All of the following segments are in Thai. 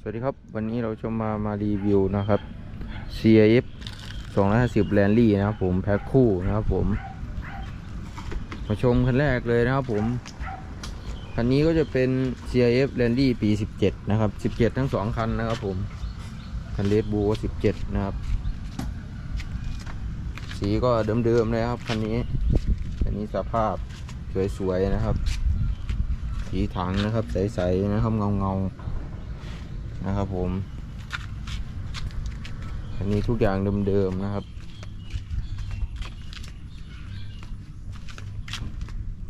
สวัสดีครับ วันนี้เราจะมามารีวิวนะครับ CIF 250 แลนลี่นะครับผมแพ็คคู่นะครับผม มาชมคันแรกเลยนะครับผม คันนี้ก็จะเป็น CIF แลนลี่ปี 17 นะครับ 17 ทั้ง 2 คันนะครับผม คันเลดบูก็17 นะครับ สีก็เดิมๆเลยครับคันนี้ คันนี้สภาพสวยๆนะครับ สีถังนะครับใสๆนะครับเงาๆ นะครับผม อันนี้ทุกอย่างเดิมๆนะครับ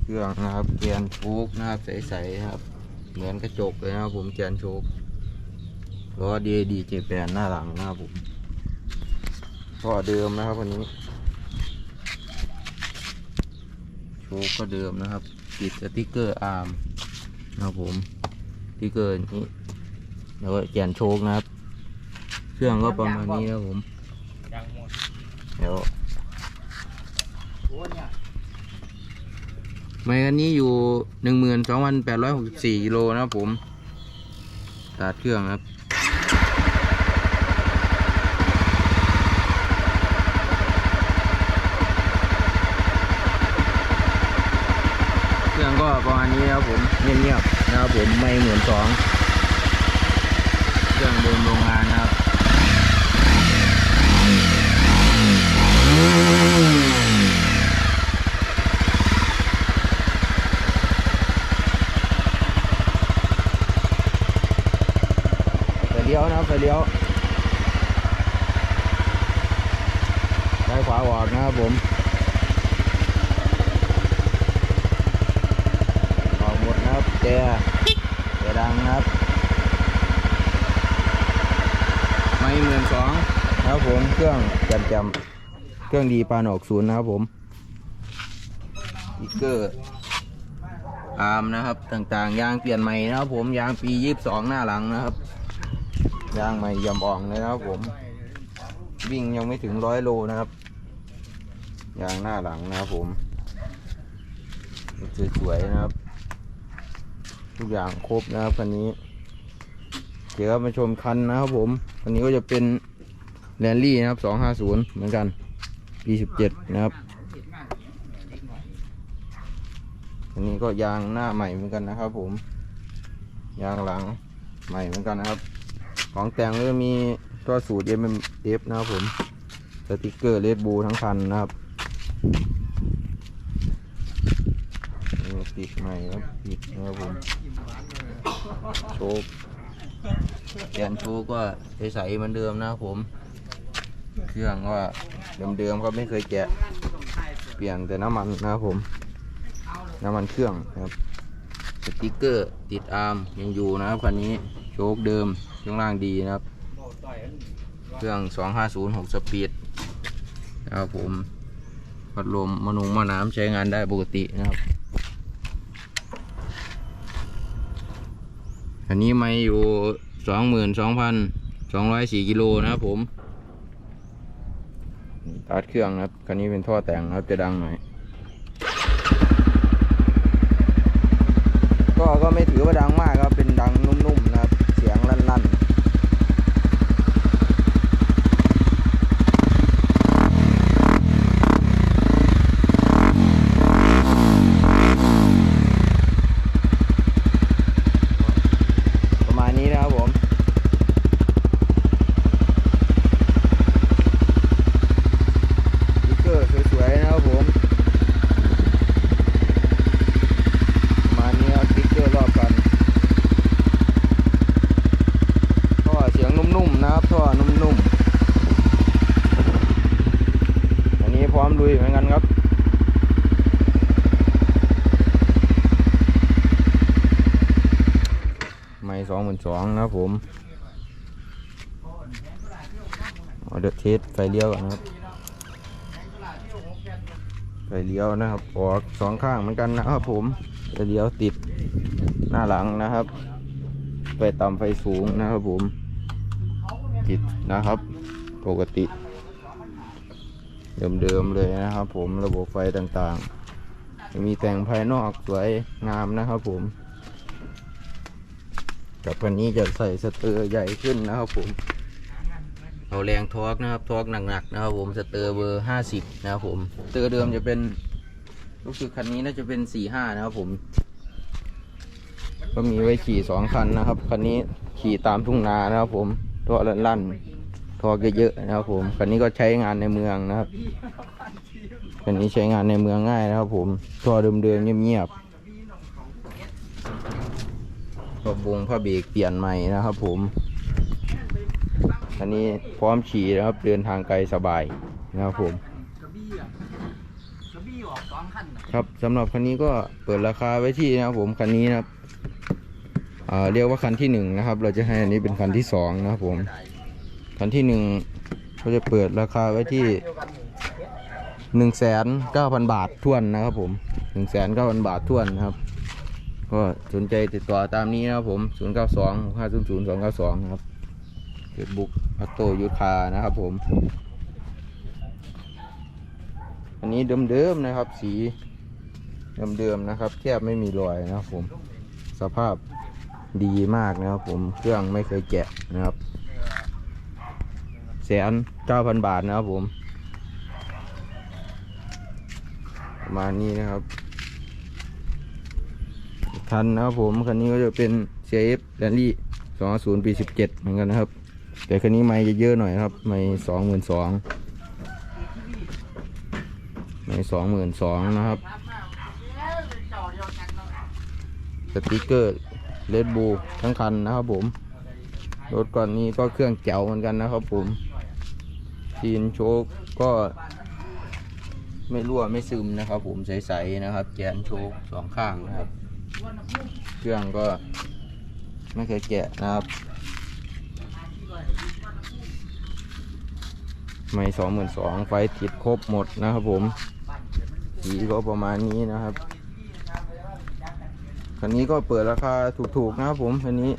เครื่องนะครับแกนโชกนะครับใสๆครับ เหมือนกระจกเลยนะครับผมแกนโชกล้อดีดีเจแปนหน้าหลังนะครับผมท่อเดิมนะครับวันนี้โชกก็เดิมนะครับ ติดสติกเกอร์อาร์มนะครับผมสติกเกอร์นี้ แล้วก็แกนโชกนะครับ เครื่องก็ประมาณนี้นะครับผมยังหมดเดี๋ยวโอ้เนี่ยไมค์คันนี้อยู่หนึ่งหมื่นสองพันแปดร้อยหกสิบสี่กิโลนะครับผมสตาร์ทเครื่องครับเครื่องก็ประมาณนี้นะครับผมเงียบๆนะครับผมไม่เหมือนสอง เครื่องเดิมโรงงานนะครับไฟเลี้ยวนะครับไฟเลี้ยวซ้ายขวาออกนะครับผมออกหมดนะครับแต่แต่ดังนะครับ ไม่เหมือนสองนะครับผมเครื่องจำจำเครื่องดีปานออกศูนย์นะครับผมอีกเกอร์อาร์มนะครับต่างๆ ยางเปลี่ยนใหม่นะครับผมยางปียี่สิบสองหน้าหลังนะครับ ยางใหม่ยำอ่องเลยนะครับผม วิ่งยังไม่ถึงร้อยโลนะครับ ยางหน้าหลังนะครับผมสวยๆนะครับ ทุกอย่างครบนะครับคันนี้ เดี๋ยวมาชมคันนะครับผมคันนี้ก็จะเป็นแรนลี่นะครับ 250 เหมือนกันปี17นะครับอันนี้ก็ยางหน้าใหม่เหมือนกันนะครับผม ยางหลังใหม่เหมือนกันนะครับ ของแต่งก็จะมีตัวสูตร M M F นะครับผมสติกเกอร์เลดบูทั้งคันนะครับนี่ติดใหม่ครับติดนะครับผมโชค แกนโชคก็ใสๆเหมือนเดิมนะผม เครื่องก็เดิมๆครับไม่เคยแกะ เปลี่ยนแต่น้ำมันนะผม น้ำมันเครื่องครับสติกเกอร์ติดอาร์มยังอยู่นะครับคันนี้โชคเดิมช่วงล่างดีนะครับ เครื่อง 2506สปีดนะครับผมพัดลมมะนุงมะน้ำใช้งานได้ปกตินะครับ อันนี้ไม่อยู่สองหมื่นสองพันสองร้อยสี่กิโลนะครับผมตัดเครื่องครับคันนี้เป็นท่อแต่งครับจะดังหน่อยก็ก็ไม่ถือว่าดังมากครับเป็นดังนุ่มๆนะครับ เสียงลั่นๆ ประมาณนี้นะครับผม สติ๊กเกอร์สวยๆนะครับผม ประมาณนี้ครับสติ๊กเกอร์รอบกันท่อเสียงนุ่มๆนะครับท่อนุ่มๆ อันนี้พร้อมลุยเหมือนกันครับ ไม่ สองหมื่นสองนะครับผมเอาเดอะเทสไฟเลี้ยวก่อนนะครับ ไฟเลี้ยวนะครับ ออกสองข้างเหมือนกันนะครับผม ไฟเลี้ยวติดหน้าหลังนะครับ ไฟต่ำไฟสูงนะครับผม ติดนะครับ ปกติ เดิมๆเลยนะครับผม ระบบไฟต่างๆ มีแต่งภายนอกสวยงามนะครับผม กับคันนี้จะใส่สเตอร์ใหญ่ขึ้นนะครับผมเอาแรงทอร์กนะครับทอร์กหนักๆนะครับผมสเตอร์เบอร์ห้าสิบนะครับผมสเตอร์เดิมจะเป็นรู้สึกคันนี้น่าจะเป็นสี่ห้านะครับผม ก็มีไว้ขี่สองคันนะครับ คันนี้ขี่ตามทุ่งนานะครับผมท่อลั่นๆทอร์กเยอะๆนะครับผมคันนี้ก็ใช้งานในเมืองนะครับคันนี้ใช้งานในเมืองง่ายนะครับผมท่อเดิมๆเงียบๆ ก็วงผ้าเบรกเปลี่ยนใหม่นะครับผมอันนี้พร้อมขี่นะครับเดินทางไกลสบายนะครับผมครับสำหรับคันนี้ก็เปิดราคาไว้ที่นะครับผมคันนี้นะครับเรียกว่าคันที่หนึ่งนะครับ เราจะให้อันนี้เป็นคันที่สองนะครับผมคันที่หนึ่งก็จะเปิดราคาไว้ที่หนึ่งแสนเก้าพันบาททวนนะครับผมหนึ่งแสนเก้าพันบาททวนนะครับ ก็สนใจติดต่อตามนี้นะครับผมศูนย์เก้าสองห้าศูนย์ศูนย์สองเก้าสองนะครับเฟซบุ๊กอัตโตยุทธานะครับผม อันนี้เดิมๆนะครับ สีเดิมๆนะครับแทบไม่มีรอยนะครับผม สภาพดีมากนะครับผม เครื่องไม่เคยแกะนะครับแสนเก้าพันบาทนะครับผม ประมาณนี้นะครับ อีกคันนะครับผม คันนี้ก็จะเป็น CF Rally 250ปี17 เหมือนกันนะครับ แต่คันนี้ไม่จะเยอะหน่อยครับ ไม่สองหมื่นสองไม่สองหมื่นสองนะครับ สติกเกอร์เลดบูทั้งคันนะครับผม รถก่อนนี้ก็เครื่องแจ๋วเหมือนกันนะครับผมทีนโชคก็ไม่รั่วไม่ซึมนะครับผมใสๆนะครับแกนโชคสองข้างนะครับ เครื่องก็ไม่เคยแกะนะครับ ไม่สองหมื่นสองไฟติดครบหมดนะครับผม สีก็ประมาณนี้นะครับ คันนี้ก็เปิดราคาถูกๆนะครับผมคันนี้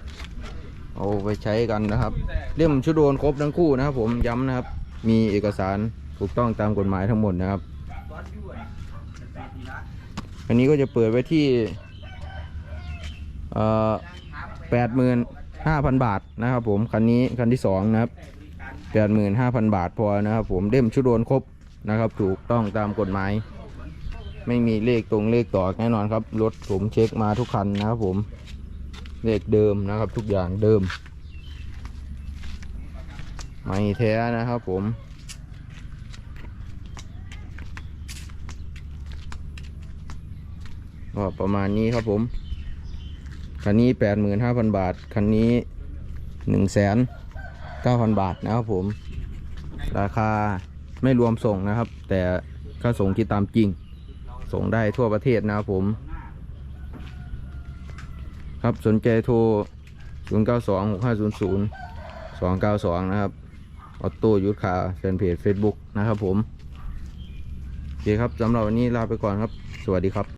เอาไปใช้กันนะครับ เล่มชุดโดนครบทั้งคู่นะครับผมย้ำนะครับ มีเอกสารถูกต้องตามกฎหมายทั้งหมดนะครับคันนี้ก็จะเปิดไว้ที่ แปดหมื่นห้าพันบาทนะครับผมคันนี้คันที่สองนะครับแปดหมื่นห้าพันบาทพอนะครับผมเล่มชุดโดนครบนะครับ ถูกต้องตามกฎหมาย ไม่มีเลขตรงเลขต่อแน่นอนครับรถผมเช็คมาทุกคันนะครับผมเลขเดิมนะครับทุกอย่างเดิม ไม่แท้นะครับผมก็ประมาณนี้ครับผม คันนี้แปดหมื่นห้าพันบาท คันนี้หนึ่งแสนเก้าพันบาทนะครับผม ราคาไม่รวมส่งนะครับ แต่ค่าส่งคิดตามจริง ส่งได้ทั่วประเทศนะครับผม ครับสนใจโทร 0 9 2 6 5 0 0 2 9 2 นะครับ ออโต้ยุทธคาแฟนเพจ Facebook นะครับผมโอเคครับสำหรับวันนี้ลาไปก่อนครับ สวัสดีครับ